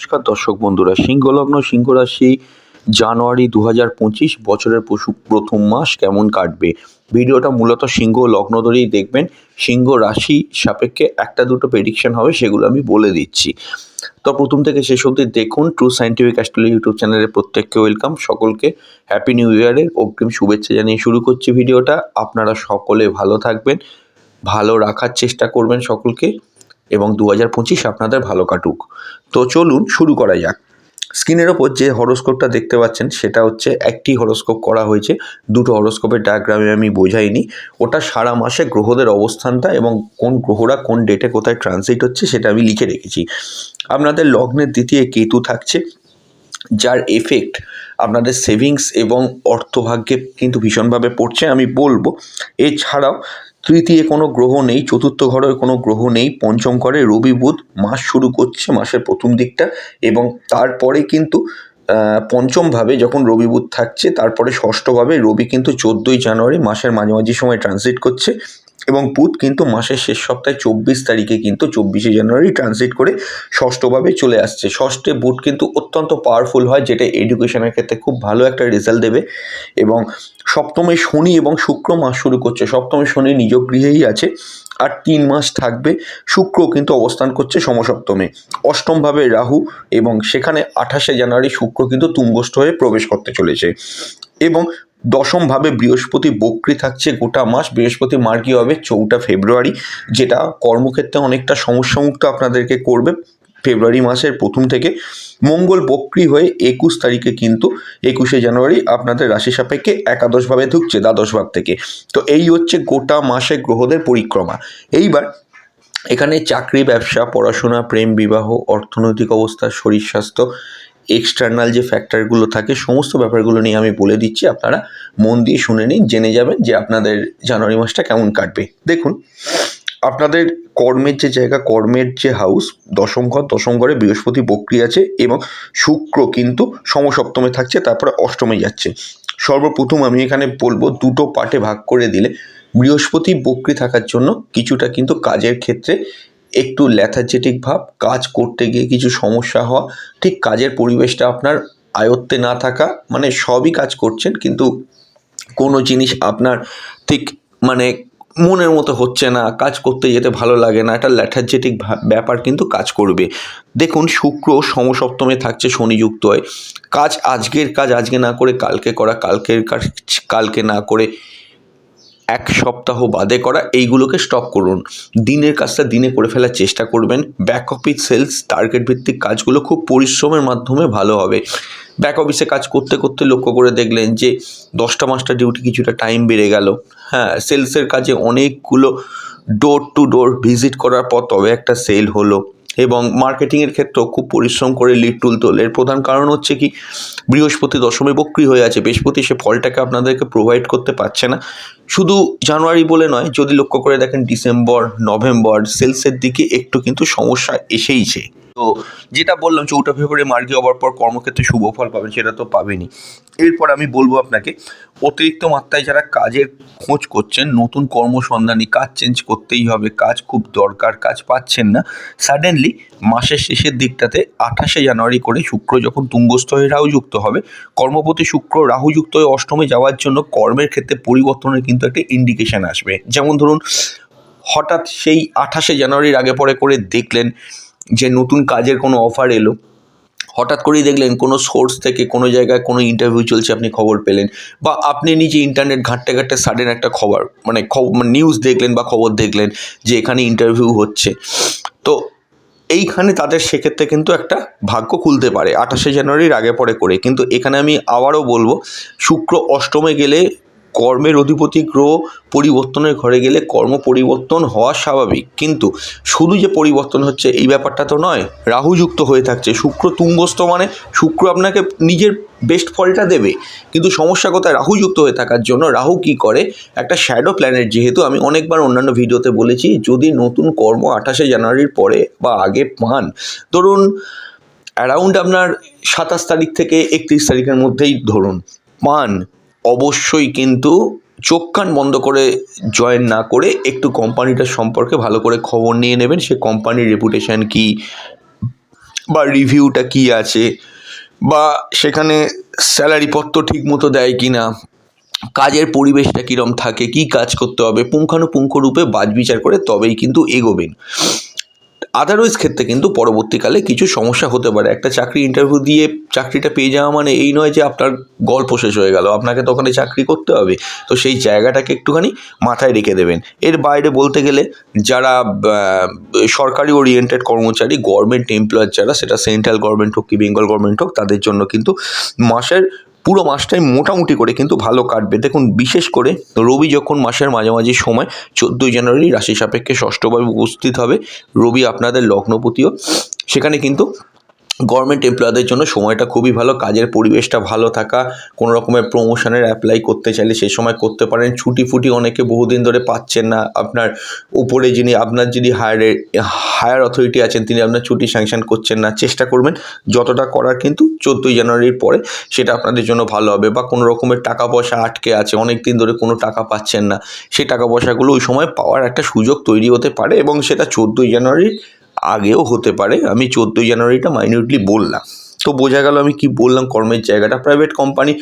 নমস্কার দর্শক বন্ধুরা, সিংহলগ্ন সিংহ রাশি জানুয়ারি দু হাজার পঁচিশ বছরের পশু প্রথম মাস কেমন কাটবে? ভিডিওটা মূলত সিংহ লগ্ন ধরেই দেখবেন সিংহ রাশি সাপেক্ষে একটা দুটো প্রেডিকশন হবে সেগুলো আমি বলে দিচ্ছি। তো প্রথম থেকে শেষ অবধি দেখুন ট্রু সাইন্টিফিক অ্যাস্ট্রোলজি ইউটিউব চ্যানেলে প্রত্যেককে ওয়েলকাম সকলকে হ্যাপি নিউ ইয়ারের অগ্রিম শুভেচ্ছা জানিয়ে শুরু করছি ভিডিওটা। আপনারা সকলে ভালো থাকবেন, ভালো রাখার চেষ্টা করবেন সকলকে। এবং দু হাজার পঁচিশ আপনাদের ভালো কাটুক। তো চলুন শুরু করা যাক। স্ক্রিনের ওপর যে হরোস্কোপটা দেখতে পাচ্ছেন, সেটা হচ্ছে একটি হরোস্কোপ করা হয়েছে। দুটো হরোস্কোপের ডায়াগ্রামে আমি বোঝাইনি। ওটা সারা মাসে গ্রহদের অবস্থানটা এবং কোন গ্রহরা কোন ডেটে কোথায় ট্রানজিট হচ্ছে, সেটা আমি লিখে রেখেছি। আপনাদের লগ্নের দ্বিতীয় কেতু থাকছে, যার এফেক্ট আপনাদের সেভিংস এবং অর্থভাগ্যে কিন্তু ভীষণভাবে পড়ছে। আমি বলব, এছাড়াও তৃতীয় কোনো গ্রহ নেই, চতুর্থ ঘরের কোনো গ্রহ নেই, পঞ্চম ঘরে রবি বুধ মাস শুরু করছে, মাসের প্রথম দিকটা এবং তারপরে কিন্তু পঞ্চমভাবে যখন রবি বুধ থাকছে, তারপরে ষষ্ঠভাবে রবি কিন্তু চোদ্দোই জানুয়ারি মাসের মাঝামাঝি সময় ট্রানজিট করছে। এবং বুধ কিন্তু মাসের শেষ সপ্তাহে চব্বিশ তারিখে কিন্তু চব্বিশে জানুয়ারি ট্রানজিট করে ষষ্ঠভাবে চলে আসছে। ষষ্ঠে বুধ কিন্তু অত্যন্ত পাওয়ারফুল হয়, যেটা এডুকেশনের ক্ষেত্রে খুব ভালো একটা রেজাল্ট দেবে এবং সপ্তমে শনি এবং শুক্র মাস শুরু করছে। সপ্তমে শনি নিজ গৃহেই আছে আর তিন মাস থাকবে। শুক্র কিন্তু অবস্থান করছে সমসপ্তমে। অষ্টমভাবে রাহু এবং সেখানে আঠাশে জানুয়ারি শুক্র কিন্তু তুঙ্গস্থ হয়ে প্রবেশ করতে চলেছে। এবং দশমভাবে বৃহস্পতি বক্রি থাকছে গোটা মাস। বৃহস্পতি মার্গী হবে? চৌঠা ফেব্রুয়ারি, যেটা কর্মক্ষেত্রে অনেকটা সমস্যামুক্ত আপনাদেরকে করবে ফেব্রুয়ারি মাসের প্রথম থেকে। মঙ্গল বক্রি হয়ে একুশ তারিখে কিন্তু একুশে জানুয়ারি আপনাদের রাশি সাপেক্ষে একাদশভাবে ঢুকছে দ্বাদশ ভাব থেকে। তো এই হচ্ছে গোটা মাসে গ্রহদের পরিক্রমা। এইবার এখানে চাকরি, ব্যবসা, পড়াশোনা, প্রেম, বিবাহ, অর্থনৈতিক অবস্থা, শরীর স্বাস্থ্য এক্সটার্নাল যে ফ্যাক্টরগুলো থাকে, সমস্ত ব্যাপারগুলো নিয়ে আমি বলে দিচ্ছি। আপনারা মন দিয়ে শুনে নিন, জেনে যাবেন যে আপনাদের জানুয়ারি মাসটা কেমন কাটবে। দেখুন, আপনাদের কর্মের যে জায়গা, কর্মের যে হাউস দশম ঘর, দশম ঘরে বৃহস্পতি বক্রি আছে এবং শুক্র কিন্তু সমসপ্তমে থাকছে, তারপরে অষ্টমে যাচ্ছে। সর্বপ্রথম আমি এখানে বলব, দুটো পার্টে ভাগ করে দিলে বৃহস্পতি বক্রি থাকার জন্য কিছুটা কিন্তু কাজের ক্ষেত্রে একটু ল্যাথার্জেটিক ভাব, কাজ করতে গিয়ে কিছু সমস্যা হওয়া, ঠিক কাজের পরিবেশটা আপনার আয়ত্তে না থাকা মানে সবই কাজ করছেন কিন্তু কোনো জিনিস আপনার ঠিক মানে মনের মতো হচ্ছে না, কাজ করতে যেতে ভালো লাগে না, একটা ল্যাথার্জেটিক ব্যাপার কিন্তু কাজ করবে। দেখুন শুক্র সমসপ্তমে থাকছে শনিযুক্ত হয়, কাজ আজকের কাজ আজকে না করে কালকে করা, কালকের কাজ কালকে না করে এক সপ্তাহ বাদে করা এইগুলোকে স্টক করুন। দিনের কাজটা দিনে করে ফেলার চেষ্টা করবেন। ব্যাক অফিস সেলস টার্গেট ভিত্তিক কাজগুলো খুব পরিশ্রমের মাধ্যমে ভালো হবে। ব্যাক অফিসে কাজ করতে করতে লক্ষ্য করে দেখলেন যে, দশটা পাঁচটা ডিউটি কিছুটা টাইম বেড়ে গেল। হ্যাঁ সেলসের কাজে অনেকগুলো ডোর টু ডোর ভিজিট করার পর তবে একটা সেল হলো। এবং মার্কেটিংয়ের ক্ষেত্রেও খুব পরিশ্রম করে লিড তুলতে হলো এর প্রধান কারণ হচ্ছে কি, বৃহস্পতি দশমে বক্রি হয়ে আছে। বৃহস্পতি সে ফলটাকে আপনাদেরকে প্রোভাইড করতে পারছে না। শুধু জানুয়ারি বলে নয়, যদি লক্ষ্য করে দেখেন ডিসেম্বর নভেম্বর সেলসের দিকে একটু কিন্তু সমস্যা এসেইছে। তো যেটা বললাম, চৌঠা ফেব্রুয়ারি মার্গি হওয়ার পর কর্মক্ষেত্রে শুভ ফল পাবেন, সেটা তো পাবেনই। এরপর আমি বলব আপনাকে, অতিরিক্ত মাত্রায় যারা কাজের খোঁজ করছেন, নতুন কর্মসন্ধানী, কাজ চেঞ্জ করতেই হবে, কাজ খুব দরকার, কাজ পাচ্ছেন না সাডেনলি মাসের শেষের দিকটাতে আঠাশে জানুয়ারি করে শুক্র যখন তুঙ্গস্থ হয়ে রাহু যুক্ত হবে, কর্মপতি শুক্র রাহুযুক্ত হয়ে অষ্টমে যাওয়ার জন্য কর্মের ক্ষেত্রে পরিবর্তনের কিন্তু একটা ইন্ডিকেশন আসবে। যেমন ধরুন, হঠাৎ সেই আঠাশে জানুয়ারির আগে পরে করে দেখলেন যে নতুন কাজের কোনো অফার এলো, হঠাৎ করেই দেখলেন কোনো সোর্স থেকে কোনো জায়গায় কোনো ইন্টারভিউ চলছে, আপনি খবর পেলেন বা আপনি নিজে ইন্টারনেট ঘাঁটতে ঘাঁটতে সাডেন একটা খবর মানে নিউজ দেখলেন বা খবর দেখলেন যে এখানে ইন্টারভিউ হচ্ছে। তো এইখানে তাদের সেক্ষেত্রে কিন্তু একটা ভাগ্য খুলতে পারে, আঠাশে জানুয়ারির আগে পরে করে। কিন্তু এখানে আমি আবারও বলব, শুক্র অষ্টমে গেলে কর্মের অধিপতি গ্রহ পরিবর্তনের ঘরে গেলে কর্ম পরিবর্তন হওয়া স্বাভাবিক। কিন্তু শুধু যে পরিবর্তন হচ্ছে, এই ব্যাপারটা তো নয়। রাহু যুক্ত হয়ে থাকছে। শুক্র তুঙ্গস্থ মানে শুক্র আপনাকে নিজের বেস্ট ফলটা দেবে। কিন্তু সমস্যা কোথায়? রাহু যুক্ত হয়ে থাকার জন্য রাহু কি করে? একটা শ্যাডো প্ল্যানেট যেহেতু আমি অনেকবার অন্যান্য ভিডিওতে বলেছি, যদি নতুন কর্ম আঠাশে জানুয়ারির পরে বা আগে পান, ধরুন অ্যারাউন্ড আপনার সাতাশ তারিখ থেকে একত্রিশ তারিখের মধ্যেই ধরুন, পান। অবশ্যই কিন্তু চোখ কান বন্ধ করে জয়েন না করে একটু কোম্পানিটার সম্পর্কে ভালো করে খবর নিয়ে নেবেন, সে কোম্পানির রেপুটেশান কী বা রিভিউটা কী আছে বা সেখানে স্যালারিপত্র ঠিক মতো দেয় কি না কাজের পরিবেশটা কীরম থাকে, কী কাজ করতে হবে, পুঙ্খানুপুঙ্খ রূপে বাজ বিচার করে তবেই কিন্তু এগোবেন। আদারওয়াইজ ক্ষেত্রে কিন্তু পরবর্তীকালে কিছু সমস্যা হতে পারে। একটা চাকরি ইন্টারভিউ দিয়ে চাকরিটা পেয়ে যাওয়া মানে এই নয় যে আপনার গল্প শেষ হয়ে গেল, আপনাকে তো ওখানে চাকরি করতে হবে। তো সেই জায়গাটাকে একটুখানি মাথায় রেখে দেবেন। এর বাইরে বলতে গেলে যারা সরকারি ওরিয়েন্টেড কর্মচারী গভর্নমেন্ট এমপ্লয়ার যারা, সেটা সেন্ট্রাল গভর্নমেন্ট হোক কি বেঙ্গল গভর্নমেন্ট হোক, তাদের জন্য কিন্তু মাসের পুরো মাসটাই মোটামুটি করে কিন্তু ভালো কাটবে। দেখুন, বিশেষ করে রবি যখন মাসের মাঝামাঝি সময় চোদ্দোই জানুয়ারি রাশি সাপেক্ষে ষষ্ঠভাবে উপস্থিত হবে, রবি আপনাদের লগ্নপতিও। সেখানে কিন্তু গভর্নমেন্ট এমপ্লয়ারদের জন্য সময়টা খুবই ভালো, কাজের পরিবেশটা ভালো থাকা, কোনো রকমের প্রমোশনের অ্যাপ্লাই করতে চাইলে সেই সময় করতে পারেন। ছুটি ফুটি অনেকে বহুদিন ধরে পাচ্ছেন না। আপনার উপরে যিনি, আপনার যিনি হায়ার হায়ার অথরিটি আছেন, তিনি আপনার ছুটি স্যাংশন করছেন না। চেষ্টা করবেন যতটা করার কিন্তু চোদ্দোই জানুয়ারির পরে সেটা আপনাদের জন্য ভালো হবে বা কোনো রকমের টাকা পয়সা আটকে আছে, অনেক দিন ধরে কোনো টাকা পাচ্ছেন না। সেই টাকা পয়সাগুলো ওই সময় পাওয়ার একটা সুযোগ তৈরি হতে পারে এবং সেটা চোদ্দোই জানুয়ারির আগেও হতে পারে। আমি চোদ্দোই জানুয়ারিটা মাইনিউটলি বললাম। তো বোঝা গেল আমি কি বললাম, কর্মের জায়গাটা। প্রাইভেট কোম্পানি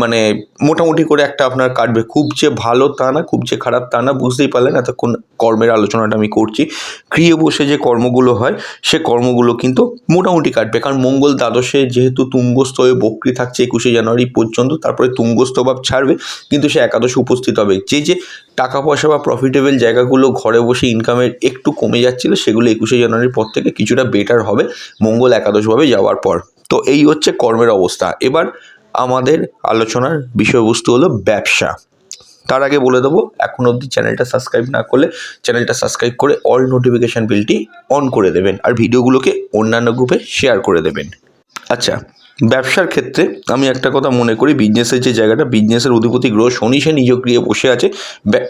মানে মোটামুটি করে একটা আপনার কাটবে। খুব যে ভালো তা না, খুব যে খারাপ তা না, বুঝতেই পারলেন এতক্ষণ কর্মের আলোচনাটা আমি করছি। গৃহে বসে যে কর্মগুলো হয়, সে কর্মগুলো কিন্তু মোটামুটি কাটবে। কারণ মঙ্গল দ্বাদশে যেহেতু তুঙ্গস্থ হয়ে বক্রি থাকছে একুশে জানুয়ারি পর্যন্ত, তারপরে তুঙ্গস্থ ভাব ছাড়বে, কিন্তু সে একাদশে উপস্থিত হবে। যে যে টাকা পয়সা বা প্রফিটেবল জায়গাগুলো ঘরে বসে ইনকামের একটু কমে যাচ্ছিল, সেগুলো একুশে জানুয়ারির পর থেকে কিছুটা বেটার হবে। মঙ্গল একাদশভাবে যাওয়ার পর। তো এই হচ্ছে কর্মের অবস্থা। এবার আমাদের আলোচনার বিষয়বস্তু হলো ব্যবসা। তার আগে বলে দেবো, এখন অবধি চ্যানেলটা সাবস্ক্রাইব না করলে চ্যানেলটা সাবস্ক্রাইব করে অল নোটিফিকেশান বিলটি অন করে দেবেন। আর ভিডিওগুলোকে অন্যান্য গ্রুপে শেয়ার করে দেবেন। আচ্ছা ব্যবসার ক্ষেত্রে আমি একটা কথা মনে করি বিজনেসের যে জায়গাটা বিজনেসের অধিপতি গ্রহ শনি, সে নিজ গৃহে বসে আছে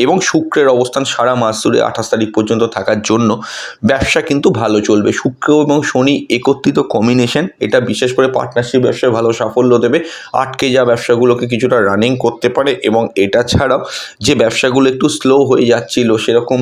এবং শুক্রের অবস্থান সারা মাস ধরে আঠাশ তারিখ পর্যন্ত থাকার জন্য ব্যবসা কিন্তু ভালো চলবে। শুক্র এবং শনি একত্রিত কম্বিনেশন এটা বিশেষ করে পার্টনারশিপ ব্যবসায় ভালো সাফল্য দেবে। আটকে যাওয়া ব্যবসাগুলোকে কিছুটা রানিং করতে পারে এবং এটা ছাড়াও যে ব্যবসাগুলো একটু স্লো হয়ে যাচ্ছিল, সেরকম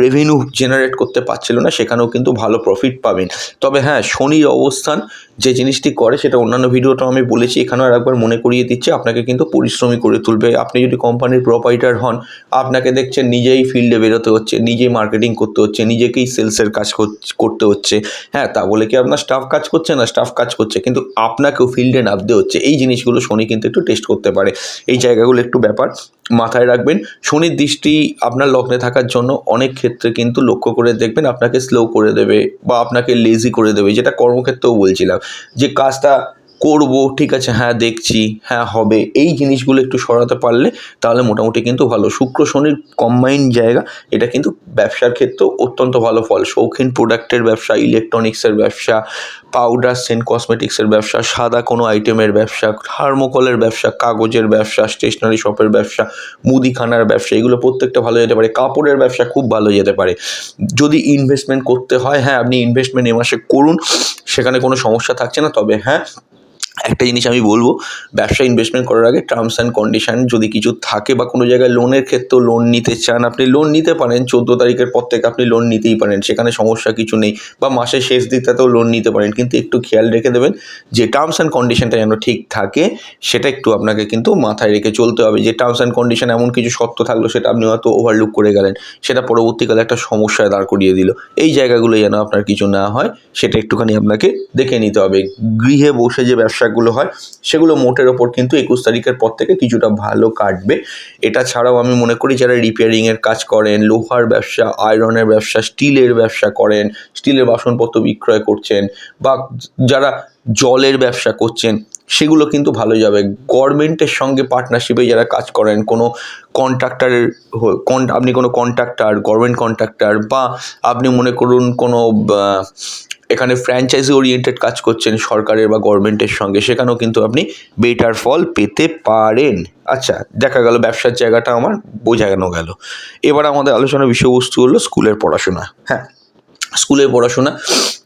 রেভিনিউ জেনারেট করতে পারছিল না, সেখানেও কিন্তু ভালো প্রফিট পাবেন। তবে হ্যাঁ শনির অবস্থান যে জিনিসটি করে সেটা অন্যান্য ভিডিওটাও আমি বলেছি, এখানেও একবার মনে করিয়ে দিচ্ছি, আপনাকে কিন্তু পরিশ্রমী করে তুলবে। আপনি যদি কোম্পানির প্রোপাইটার হন, আপনাকে দেখছেন নিজেই ফিল্ডে বেরোতে হচ্ছে, নিজেই মার্কেটিং করতে হচ্ছে, নিজেকেই সেলসের কাজ কর- করতে হচ্ছে। হ্যাঁ তা বলে কি আপনার স্টাফ কাজ করছে না? স্টাফ কাজ করছে, কিন্তু আপনাকেও ফিল্ডে নামতে হচ্ছে। এই জিনিসগুলো শনি কিন্তু একটু টেস্ট করতে পারে। এই জায়গাগুলো একটু ব্যাপার। মাথায় রাখবেন। শনির দৃষ্টি আপনার লগ্নে থাকার জন্য অনেক ক্ষেত্রে কিন্তু লক্ষ্য করে দেখবেন আপনাকে স্লো করে দেবে বা আপনাকে লেজি করে দেবে, যেটা কর্মক্ষেত্রেও বলছিলাম। যে কাজটা করব, ঠিক আছে হ্যাঁ দেখছি হ্যাঁ হবে। এই জিনিসগুলো একটু সরাতে পারলে তাহলে মোটামুটি কিন্তু ভালো। শুক্র শনির কম্বাইন জায়গা, এটা কিন্তু ব্যবসার ক্ষেত্রেও অত্যন্ত ভালো ফল। শৌখিন প্রোডাক্টের ব্যবসা ইলেকট্রনিক্সের ব্যবসা পাউডার সেন্ট কসমেটিক্সের ব্যবসা, সাদা কোনো আইটেমের ব্যবসা থার্মোকলের ব্যবসা, কাগজের ব্যবসা স্টেশনারি শপের ব্যবসা, মুদিখানার ব্যবসা, এগুলো প্রত্যেকটা ভালো যেতে পারে। কাপড়ের ব্যবসা খুব ভালো যেতে পারে। যদি ইনভেস্টমেন্ট করতে হয় হ্যাঁ আপনি ইনভেস্টমেন্ট এ মাসে করুন, সেখানে কোনো সমস্যা থাকছে না, তবে হ্যাঁ একটা জিনিস আমি বলব, ব্যবসা ইনভেস্টমেন্ট করার আগে টার্মস অ্যান্ড কন্ডিশন যদি কিছু থাকে বা কোনো জায়গায় লোনের ক্ষেত্রেও লোন নিতে চান, আপনি লোন নিতে পারেন, চোদ্দ তারিখের পর থেকে আপনি লোন নিতেই পারেন, সেখানে সমস্যা কিছু নেই বা মাসের শেষ দিকটাতেও লোন নিতে পারেন, কিন্তু একটু খেয়াল রেখে দেবেন যে টার্মস অ্যান্ড কন্ডিশনটা যেন ঠিক থাকে, সেটা একটু আপনাকে কিন্তু মাথায় রেখে চলতে হবে। যে টার্মস অ্যান্ড কন্ডিশন এমন কিছু শর্ত থাকল, সেটা আপনি হয়তো ওভারলুক করে গেলেন, সেটা পরবর্তীকালে একটা সমস্যায় দাঁড় করিয়ে দিল। এই জায়গাগুলো যেন আপনার কিছু না হয়, সেটা একটুখানি আপনাকে দেখে নিতে হবে। গৃহে বসে যে ব্যবসাগুলো হয়, সেগুলো মোটের ওপর কিন্তু একুশ তারিখের পর থেকে কিছুটা ভালো কাটবে। এটা ছাড়াও আমি মনে করি যারা রিপেয়ারিংয়ের কাজ করেন, লোহার ব্যবসা আয়রনের ব্যবসা স্টিলের ব্যবসা করেন স্টিলের বাসনপত্র বিক্রয় করছেন বা যারা জলের ব্যবসা করছেন, সেগুলো কিন্তু ভালো যাবে। গভর্নমেন্টের সঙ্গে পার্টনারশিপে যারা কাজ করেন, কোনো কন্ট্রাক্টারের আপনি কোনো কন্ট্রাক্টার গভর্নমেন্ট কন্ট্রাক্টার বা আপনি মনে করুন কোনো এখানে ফ্র্যাঞ্চাইজি ওরিয়েন্টেড কাজ করছেন সরকারের বা গভর্নমেন্টের সঙ্গে। সেখানেও কিন্তু আপনি বেটার ফল পেতে পারেন। আচ্ছা দেখা গেল, ব্যবসার জায়গাটা আমার বোঝানো গেল? এবার আমাদের আলোচনার বিষয়বস্তু হলো স্কুলের পড়াশোনা। হ্যাঁ স্কুলের পড়াশোনা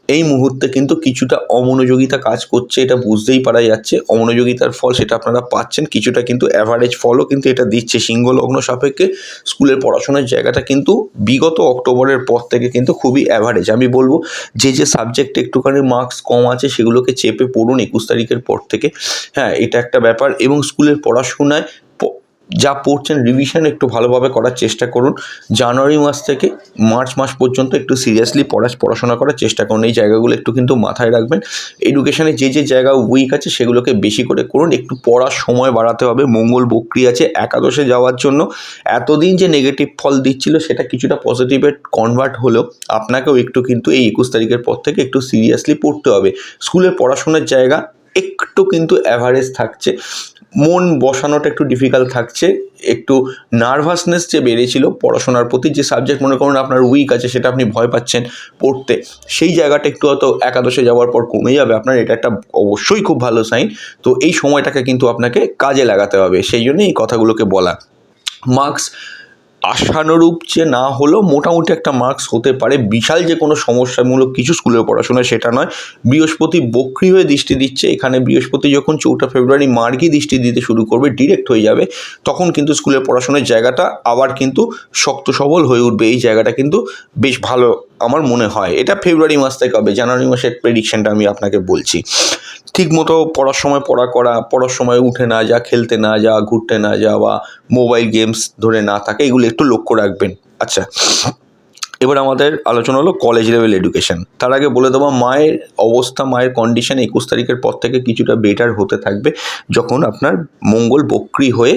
এই মুহূর্তে কিন্তু কিছুটা অমনোযোগিতা কাজ করছে, এটা বুঝতেই পারা যাচ্ছে। অমনোযোগিতার ফল সেটা আপনারা পাচ্ছেন, কিছুটা কিন্তু অ্যাভারেজ ফলও কিন্তু এটা দিচ্ছে সিংহ লগ্ন সাপেক্ষে। স্কুলের পড়াশোনার জায়গাটা কিন্তু বিগত অক্টোবরের পর থেকে কিন্তু খুবই অ্যাভারেজ আমি বলব, যে যে সাবজেক্টে একটুখানি মার্কস কম আছে, সেগুলোকে চেপে পড়ুন একুশ তারিখের পর থেকে। হ্যাঁ এটা একটা ব্যাপার। এবং স্কুলের পড়াশোনায় যা পড়ছেন রিভিশন একটু ভালোভাবে করার চেষ্টা করুন। জানুয়ারি মাস থেকে মার্চ মাস পর্যন্ত একটু সিরিয়াসলি পড়া পড়াশোনা করার চেষ্টা করুন। এই জায়গাগুলো একটু কিন্তু মাথায় রাখবেন। এডুকেশনে যে যে জায়গা উইক আছে সেগুলোকে বেশি করে করুন। একটু পড়ার সময় বাড়াতে হবে। মঙ্গল বক্রি আছে একাদশে যাওয়ার জন্য। এতদিন যে নেগেটিভ ফল দিচ্ছিল সেটা কিছুটা পজিটিভে কনভার্ট হলেও আপনাকেও একটু কিন্তু এই একুশ তারিখের পর থেকে একটু সিরিয়াসলি পড়তে হবে। স্কুলের পড়াশোনার জায়গা একটু কিন্তু অ্যাভারেজ থাকছে। মন বসানোটা একটু ডিফিকাল্ট থাকছে। একটু নার্ভাসনেস যে বেড়েছিল পড়াশোনার প্রতি যে সাবজেক্ট মনে করুন আপনার উইক আছে সেটা আপনি ভয় পাচ্ছেন পড়তে, সেই জায়গাটা একটু হয়তো একাদশে যাওয়ার পর কমে যাবে। আপনার এটা একটা অবশ্যই খুব ভালো সাইন তো এই সময়টাকে কিন্তু আপনাকে কাজে লাগাতে হবে। সেই জন্য এই কথাগুলোকে বলা। মার্কস আশানুরূপ যে না হলেও মোটামুটি একটা মার্কস হতে পারে। বিশাল যে কোনো সমস্যামূলক কিছু স্কুলের পড়াশোনা সেটা নয়। বৃহস্পতি বক্রি হয়ে দৃষ্টি দিচ্ছে। এখানে বৃহস্পতি যখন চৌঠা ফেব্রুয়ারি মার্গি দৃষ্টি দিতে শুরু করবে ডিরেক্ট হয়ে যাবে, তখন কিন্তু স্কুলের পড়াশোনার জায়গাটা আবার কিন্তু শক্ত সবল হয়ে উঠবে। এই জায়গাটা কিন্তু বেশ ভালো আমার মনে হয়, এটা ফেব্রুয়ারি মাস থেকে হবে জানুয়ারি মাসের প্রেডিকশনটা আমি আপনাকে বলছি। ঠিক মতো পড়ার সময় পড়া করা, পড়ার সময় উঠে না যা খেলতে না যা ঘুরতে না যা বা মোবাইল গেমস ধরে না থাকে, এগুলো একটু লক্ষ্য রাখবেন। আচ্ছা এবার আমাদের আলোচনা হলো কলেজ লেভেল এডুকেশন তার আগে বলে দেবো, মায়ের অবস্থা, মায়ের কন্ডিশন একুশ তারিখের পর থেকে কিছুটা বেটার হতে থাকবে, যখন আপনার মঙ্গল বক্রি হয়ে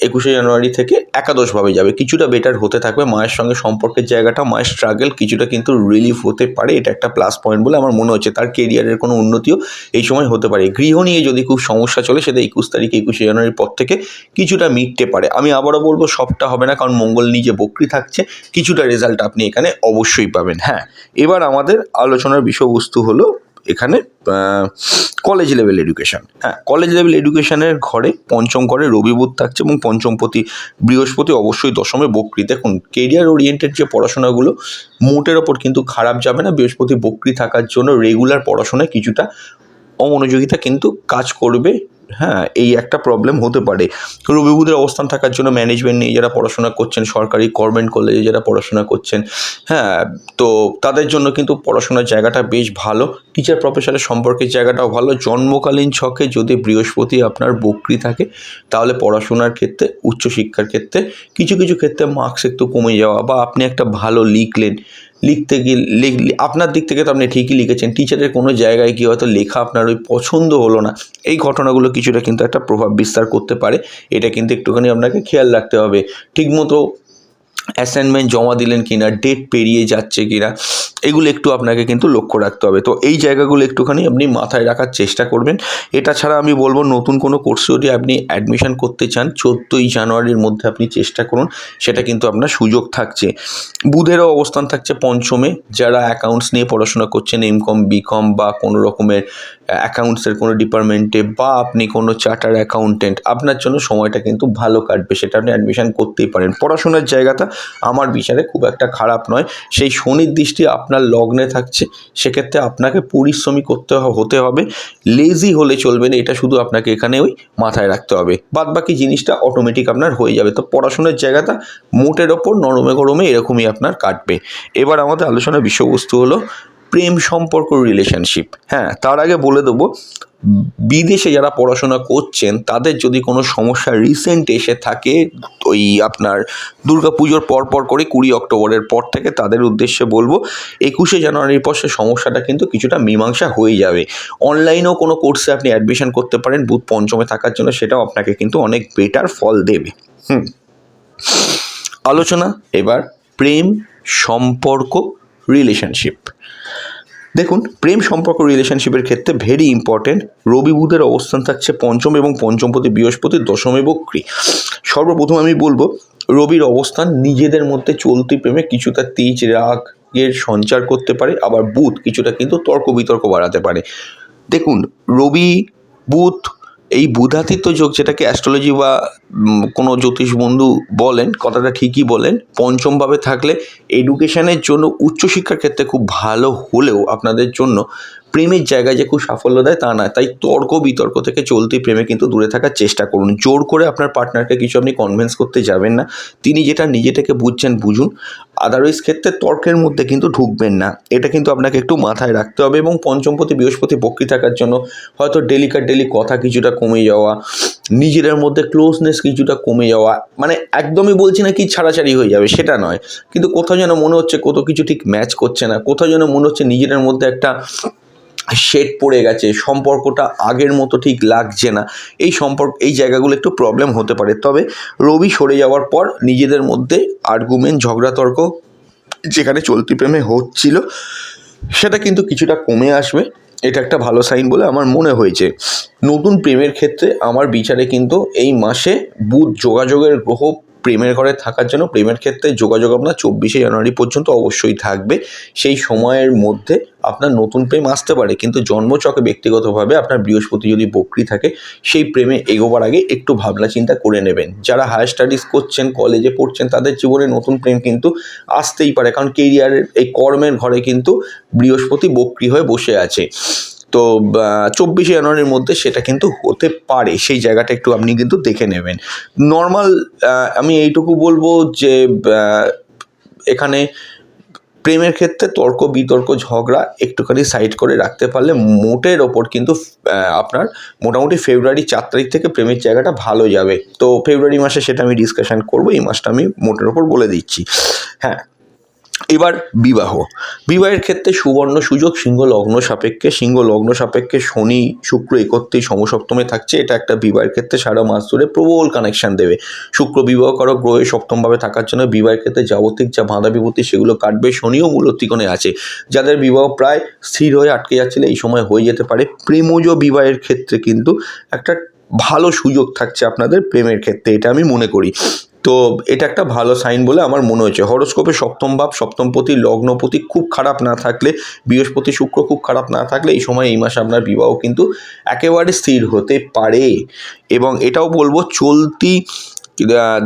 একুশে জানুয়ারি থেকে একাদশভাবে যাবে। কিছুটা বেটার হতে থাকবে। মায়ের সঙ্গে সম্পর্কের জায়গাটা, মায়ের স্ট্রাগল কিছুটা কিন্তু রিলিফ হতে পারে। এটা একটা প্লাস পয়েন্ট বলে আমার মনে হচ্ছে। তার কেরিয়ারের কোনো উন্নতিও এই সময় হতে পারে। গৃহ নিয়ে যদি খুব সমস্যা চলে, সেটা একুশ তারিখ, একুশে জানুয়ারির পর থেকে কিছুটা মিটতে পারে। আমি আবারও বলব, সবটা হবে না, কারণ মঙ্গল নিজে বক্রি থাকছে, কিছুটা রেজাল্ট আপনি এখানে অবশ্যই পাবেন। হ্যাঁ এবার আমাদের আলোচনার বিষয়বস্তু হলো এখানে কলেজ লেভেল এডুকেশান হ্যাঁ কলেজ লেভেল এডুকেশানের ঘরে পঞ্চম ঘরে রবিবোধ থাকছে এবং পঞ্চমপতি বৃহস্পতি অবশ্যই দশমে বক্রি। দেখুন কেরিয়ার ওরিয়েন্টেড যে পড়াশোনাগুলো, মোটের ওপর কিন্তু খারাপ যাবে না। বৃহস্পতি বক্রি থাকার জন্য রেগুলার পড়াশোনায় কিছুটা অমনোযোগিতা কিন্তু কাজ করবে। হ্যাঁ এই একটা প্রবলেম হতে পারে। রবি বুধের অবস্থান থাকার জন্য ম্যানেজমেন্ট নিয়ে যারা পড়াশোনা করছেন, সরকারি গভর্নমেন্ট কলেজে যারা পড়াশোনা করছেন হ্যাঁ তো তাদের জন্য কিন্তু পড়াশোনার জায়গাটা বেশ ভালো। টিচার প্রফেসরের সম্পর্কের জায়গাটাও ভালো। জন্মকালীন ছকে যদি বৃহস্পতি আপনার বক্রি থাকে, তাহলে পড়াশোনার ক্ষেত্রে, উচ্চশিক্ষার ক্ষেত্রে, কিছু কিছু ক্ষেত্রে মার্কস একটু কমে যাওয়া বা আপনি একটা ভালো লিখলেন লিখতে গিয়ে আপনার দিক থেকে তো আপনি ঠিকই লিখেছেন। টিচারের কোনো জায়গায় গিয়ে হয়তো লেখা আপনার ওই পছন্দ হলো না। এই ঘটনাগুলো কিছুটা কিন্তু একটা প্রভাব বিস্তার করতে পারে। এটা কিন্তু একটুখানি আপনাকে খেয়াল রাখতে হবে। ঠিকমতো অ্যাসাইনমেন্ট জমা দিলেন কিনা ডেট পেরিয়ে যাচ্ছে কিনা এগুলো একটু আপনাকে কিন্তু লক্ষ্য রাখতে হবে। তো এই জায়গাগুলো একটুখানি আপনি মাথায় রাখার চেষ্টা করবেন। এটা ছাড়া আমি বলব নতুন কোনো কোর্স যদি আপনি অ্যাডমিশন করতে চান, চোদ্দোই জানুয়ারির মধ্যে আপনি চেষ্টা করুন, সেটা কিন্তু আপনার সুযোগ থাকছে। বুধেরও অবস্থান থাকছে পঞ্চমে। যারা অ্যাকাউন্টস নিয়ে পড়াশোনা করছেন এমকম বিকম বা কোনো রকমের অ্যাকাউন্টসের কোনো ডিপার্টমেন্টে বা আপনি কোনো চার্টার অ্যাকাউন্টেন্ট আপনার জন্য সময়টা কিন্তু ভালো কাটবে, সেটা আপনি অ্যাডমিশন করতেই পারেন। পড়াশোনার জায়গাটা আমার বিচারে খুব একটা খারাপ নয়। সেই শনির দৃষ্টি আপনার লগ্নে থাকছে, সেক্ষেত্রে আপনাকে পরিশ্রমী করতে হতে হবে। লেজি হলে চলবে না, এটা শুধু আপনাকে এখানে ওই মাথায় রাখতে হবে। বাদ বাকি জিনিসটা অটোমেটিক আপনার হয়ে যাবে। তো পড়াশোনার জায়গাটা মোটের ওপর নরমে গরমে এরকমই আপনার কাটবে। এবার আমাদের আলোচনার বিষয়বস্তু হলো প্রেম সম্পর্ক রিলেশনশিপ হ্যাঁ তার আগে বলে দেবো, বিদেশে যারা পড়াশোনা করছেন, তাদের যদি কোনো সমস্যা রিসেন্ট এসে থাকে, ওই আপনার দুর্গাপুজোর পর পর করে কুড়ি অক্টোবরের পর থেকে তাদের উদ্দেশ্যে বলব, একুশে জানুয়ারির পর সে সমস্যাটা কিন্তু কিছুটা মীমাংসা হয়ে যাবে। অনলাইনেও কোনো কোর্সে আপনি অ্যাডমিশন করতে পারেন বুধ পঞ্চমে থাকার জন্য সেটাও আপনাকে কিন্তু অনেক বেটার ফল দেবে। হুম। আলোচনা, এবার প্রেম সম্পর্ক রিলেশনশিপ দেখুন, প্রেম সম্পর্ক রিলেশনশিপের ক্ষেত্রে ভেরি ইম্পর্টেন্ট রবি বুধের অবস্থান থাকছে পঞ্চম এবং পঞ্চমপতি বৃহস্পতি, দশমে বক্রী সর্বপ্রথম আমি বলব, রবির অবস্থান নিজেদের মধ্যে চলতি প্রেমে কিছুটা তেজ, রাগ এর সঞ্চার করতে পারে, আবার বুধ কিছুটা কিন্তু তর্ক বিতর্ক বাড়াতে পারে। দেখুন, রবি, বুধ এই বুধাতীত যোগ যেটাকে অ্যাস্ট্রোলজি বা কোনো জ্যোতিষ বন্ধু বলেন, কথাটা ঠিকই বলেন পঞ্চমভাবে থাকলে এডুকেশনের জন্য উচ্চশিক্ষার ক্ষেত্রে খুব ভালো হলেও আপনাদের জন্য প্রেমের জায়গায় যে খুব সাফল্য দেয় তা নয়। তাই তর্ক বিতর্ক থেকে চলতি প্রেমে কিন্তু দূরে থাকার চেষ্টা করুন। জোর করে আপনার পার্টনারকে কিছু আপনি কনভিন্স করতে যাবেন না। তিনি যেটা নিজে থেকে বুঝছেন, বুঝুন। আদারওয়াইজ ক্ষেত্রে তর্কের মধ্যে কিন্তু ঢুকবেন না। এটা কিন্তু আপনাকে একটু মাথায় রাখতে হবে এবং পঞ্চমপতি, বৃহস্পতি পক্ষী থাকার জন্য হয়তো ডেলিকার ডেলি কথা কিছুটা কমে যাওয়া, নিজেদের মধ্যে ক্লোজনেস কিছুটা কমে যাওয়া মানে একদমই বলছি না কি ছাড়াছাড়ি হয়ে যাবে, সেটা নয়। কিন্তু কোথাও যেন মনে হচ্ছে কোথাও কিছু ঠিক ম্যাচ করছে না, কোথাও যেন মনে হচ্ছে নিজেদের মধ্যে একটা শেড পড়ে গেছে, সম্পর্কটা আগের মতো ঠিক লাগছে না। এই সম্পর্ক, এই জায়গাগুলো একটু প্রবলেম হতে পারে। তবে রবি সরে যাওয়ার পর নিজেদের মধ্যে আর্গুমেন্ট ঝগড়া তর্ক যেখানে চলতি প্রেমে হচ্ছিল, সেটা কিন্তু কিছুটা কমে আসবে। এটা একটা ভালো সাইন বলে আমার মনে হয়েছে। নতুন প্রেমের ক্ষেত্রে আমার বিচারে কিন্তু এই মাসে বুধ যোগাযোগের গ্রহ প্রেমের ঘরে থাকার জন্য প্রেমের ক্ষেত্রে যোগাযোগ আপনার চব্বিশে জানুয়ারি পর্যন্ত অবশ্যই থাকবে। সেই সময়ের মধ্যে আপনার নতুন প্রেম আসতে পারে, কিন্তু জন্মচকে ব্যক্তিগতভাবে আপনার বৃহস্পতি যদি বকরি থাকে, সেই প্রেমে এগোবার আগে একটু ভাবনা চিন্তা করে নেবেন। যারা হায়ার স্টাডিজ করছেন কলেজে পড়ছেন, তাদের জীবনে নতুন প্রেম কিন্তু আসতেই পারে, কারণ কেরিয়ারের এই কর্মের ঘরে কিন্তু বৃহস্পতি বকরি হয়ে বসে আছে। তো চব্বিশে জানুয়ারির মধ্যে সেটা কিন্তু হতে পারে। সেই জায়গাটা একটু আপনি কিন্তু দেখে নেবেন। নর্মাল আমি এইটুকু বলব যে এখানে প্রেমের ক্ষেত্রে তর্ক, বিতর্ক, ঝগড়া একটুখানি সাইড করে রাখতে পারলে মোটের ওপর কিন্তু আপনার মোটামুটি ফেব্রুয়ারি চার তারিখ থেকে প্রেমের জায়গাটা ভালো যাবে। তো ফেব্রুয়ারি মাসে সেটা আমি ডিসকাশন করব, এই মাসটা আমি মোটের ওপর বলে দিচ্ছি। হ্যাঁ এবার বিবাহ। বিবাহের ক্ষেত্রে সুবর্ণ সুযোগ, সিংহ লগ্ন সাপেক্ষে। সিংহ লগ্ন সাপেক্ষে শনি, শুক্র একত্রেই সমসপ্তমে থাকছে। এটা একটা বিবাহের ক্ষেত্রে সারা মাস ধরে প্রবল কানেকশন দেবে। শুক্র বিবাহ করো, গ্রহে সপ্তমভাবে থাকার জন্য বিবাহের ক্ষেত্রে যাবতিক যা বাঁধা বিপত্তি সেগুলো কাটবে। শনিও মূলত্রিকোণে আছে। যাদের বিবাহ প্রায় স্থির হয়ে আটকে যাচ্ছিল এই সময় হয়ে যেতে পারে। প্রেমজ বিবাহের ক্ষেত্রে কিন্তু একটা ভালো সুযোগ থাকছে আপনাদের প্রেমের ক্ষেত্রে, এটা আমি মনে করি। তো এটা একটা ভালো সাইন বলে আমার মনে হয়েছে হরস্কোপে সপ্তম ভাব সপ্তমপতি লগ্নপতি খুব খারাপ না থাকলে, বৃহস্পতি শুক্র খুব খারাপ না থাকলে এই সময় এই মাসে আপনার বিবাহ কিন্তু একেবারে স্থির হতে পারে। এবং এটাও বলব, চলতি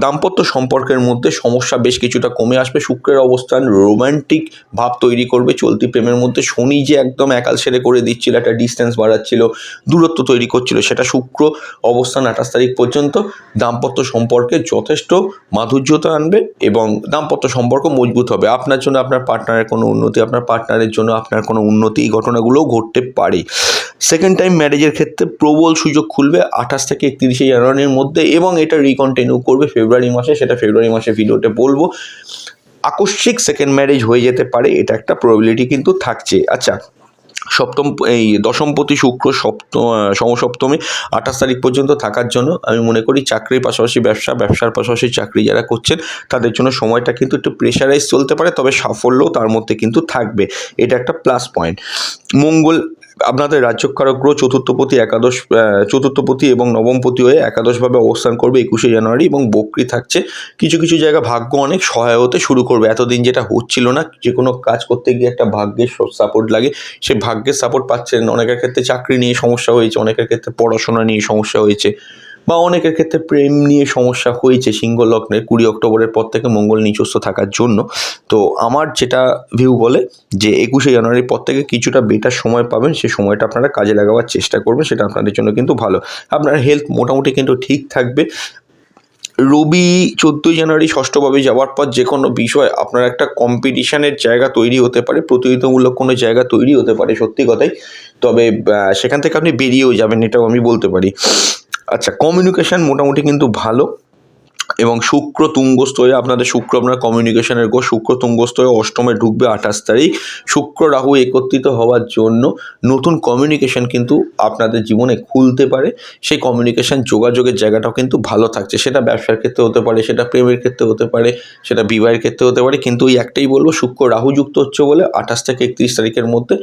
দাম্পত্য সম্পর্কের মধ্যে সমস্যা বেশ কিছুটা কমে আসবে। শুক্রের অবস্থান রোমান্টিক ভাব তৈরি করবে। চলতি প্রেমের মধ্যে শনি যে একদম একাল সেরে করে দিচ্ছিল, একটা ডিস্টেন্স বাড়াচ্ছিল, দূরত্ব তৈরি করছিল, সেটা শুক্র অবস্থান আঠাশ তারিখ পর্যন্ত। দাম্পত্য সম্পর্কে যথেষ্ট মাধুর্যতা আনবে এবং দাম্পত্য সম্পর্ক মজবুত হবে। আপনার জন্য আপনার পার্টনারের কোনো উন্নতি, আপনার পার্টনারের জন্য আপনার কোনো উন্নতি এই ঘটনাগুলোও ঘটতে পারে। সেকেন্ড টাইম ম্যারেজের ক্ষেত্রে প্রবল সুযোগ খুলবে আঠাশ থেকে একত্রিশে জানুয়ারির মধ্যে এবং এটা রিকন্টিনিউ করবে ফেব্রুয়ারি মাসে, সেটা ফেব্রুয়ারি মাসে ভিডিওতে বলব। আকস্মিক সেকেন্ড ম্যারেজ হয়ে যেতে পারে, এটা একটা প্রবাবিলিটি কিন্তু থাকছে। আচ্ছা সপ্তম, এই দশমপতি শুক্র সপ্তম সমসপ্তমী আঠাশ তারিখ পর্যন্ত থাকার জন্য আমি মনে করি চাকরির পাশাপাশি ব্যবসা, ব্যবসার পাশাপাশি চাকরি যারা করছেন, তাদের জন্য সময়টা কিন্তু একটু প্রেশারাইজ চলতে পারে, তবে সাফল্যও তার মধ্যে কিন্তু থাকবে। এটা একটা প্লাস পয়েন্ট মঙ্গল আপনাদের রাজ্যকারক গ্রহ চতুর্থপতি একাদশ চতুর্থপতি এবং নবমপতি হয়ে একাদশভাবে অবস্থান করবে একুশে জানুয়ারি এবং বকরি থাকছে। কিছু কিছু জায়গা ভাগ্য অনেক সহায় হতে শুরু করবে। এতদিন যেটা হচ্ছিল না যে কোনো কাজ করতে গিয়ে একটা ভাগ্যের সাপোর্ট লাগে। সে ভাগ্যের সাপোর্ট পাচ্ছেন, অনেকের ক্ষেত্রে চাকরি নিয়ে সমস্যা হয়েছে, অনেকের ক্ষেত্রে পড়াশোনা নিয়ে সমস্যা হয়েছে। বা অনেকের ক্ষেত্রে প্রেম নিয়ে সমস্যা হয়েছে, সিংহ লগ্নের কুড়ি অক্টোবরের পর থেকে মঙ্গল নিচস্ত থাকার জন্য। তো আমার যেটা ভিউ বলে যে, একুশে জানুয়ারির পর থেকে কিছুটা বেটার সময় পাবেন, সে সময়টা আপনারা কাজে লাগাবার চেষ্টা করবেন, সেটা আপনাদের জন্য কিন্তু ভালো। আপনার হেলথ মোটামুটি কিন্তু ঠিক থাকবে। রবি চোদ্দোই জানুয়ারি ষষ্ঠভাবে যাওয়ার পর যে কোনো বিষয়, আপনার একটা কম্পিটিশানের জায়গা তৈরি হতে পারে, প্রতিযোগিতামূলক কোনো জায়গা তৈরি হতে পারে, সত্যি কথাই। তবে সেখান থেকে আপনি বেরিয়েও যাবেন, এটাও আমি বলতে পারি। আচ্ছা কমিউনিকেশন মোটামুটি কিন্তু ভালো। এবং শুক্র তুঙ্গস্থ হয়ে আপনাদের শুক্র আপনার কমিউনিকেশনের গো শুক্র তুঙ্গস্থ হয়ে অষ্টমে ঢুকবে আঠাশ তারিখ। শুক্র রাহু একত্রিত হওয়ার জন্য নতুন কমিউনিকেশন কিন্তু আপনাদের জীবনে খুলতে পারে। সেই কমিউনিকেশন যোগাযোগের জায়গাটাও কিন্তু ভালো থাকছে। সেটা ব্যবসার ক্ষেত্রে হতে পারে, সেটা প্রেমের ক্ষেত্রে হতে পারে, সেটা বিবাহের ক্ষেত্রে হতে পারে। কিন্তু ওই একটাই বলব, শুক্র রাহু যুক্ত হচ্ছে বলে আঠাশ থেকে একত্রিশ তারিখের মধ্যে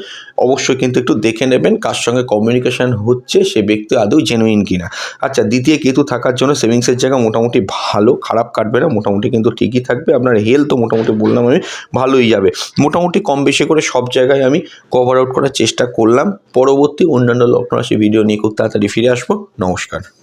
অবশ্যই কিন্তু একটু দেখে নেবেন কার সঙ্গে কমিউনিকেশন হচ্ছে সে ব্যক্তি আদৌ জেনুইন কিনা। আচ্ছা দ্বিতীয় কেতু থাকার জন্য সেভিংসের জায়গা মোটামুটি ভালো। ভালো, খারাপ কাটবে না, মোটামুটি কিন্তু ঠিকই থাকবে। আপনার হেলথও মোটামুটি বললাম আমি, ভালোই যাবে। মোটামুটি কম বেশি করে সব জায়গায় আমি কভার আউট করার চেষ্টা করলাম। পরবর্তী অন্যান্য লগ্ন রাশি ভিডিও নিয়ে খুব তাড়াতাড়ি ফিরে আসব। নমস্কার।